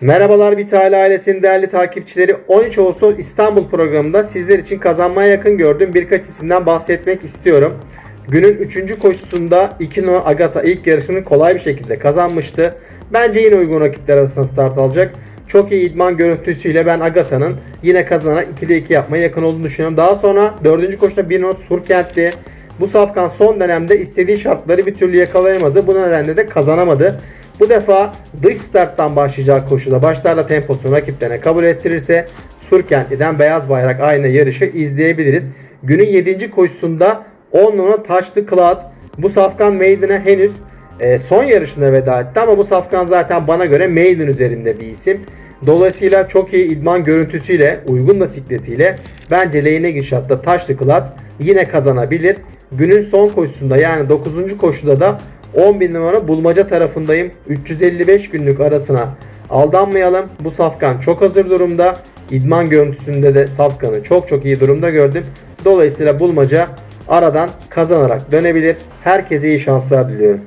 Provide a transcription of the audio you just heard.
Merhabalar Vital ailesinin değerli takipçileri. 13 Ağustos İstanbul programında sizler için kazanmaya yakın gördüğüm birkaç isimden bahsetmek istiyorum. Günün 3. koşusunda 2 numara Agata ilk yarışını kolay bir şekilde kazanmıştı. Bence yine uygun rakipler arasında start alacak. Çok iyi idman görüntüsüyle ben Agata'nın yine kazanarak 2'de 2 yapmaya yakın olduğunu düşünüyorum. Daha sonra 4. koşuda 1 numara Surkent'ti. Bu safkan son dönemde istediği şartları bir türlü yakalayamadı. Bu nedenle de kazanamadı. Bu defa dış starttan başlayacak koşuda başlarla temposunu rakiplerine kabul ettirirse Surkentli'den beyaz bayrak aynı yarışı izleyebiliriz. Günün 7. koşusunda 10 numara Taşlı Cloud bu safkan Maiden'e henüz e, son yarışında veda etti ama bu safkan zaten bana göre Maiden üzerinde bir isim. Dolayısıyla çok iyi idman görüntüsüyle, uygun da sikletiyle bence lehine gidişatta Taşlı Cloud yine kazanabilir. Günün son koşusunda yani 9. koşuda da 10.000 numara bulmaca tarafındayım. 355 günlük arasına aldanmayalım. Bu safkan çok hazır durumda. İdman görüntüsünde de safkanı çok çok iyi durumda gördüm. Dolayısıyla bulmaca aradan kazanarak dönebilir. Herkese iyi şanslar diliyorum.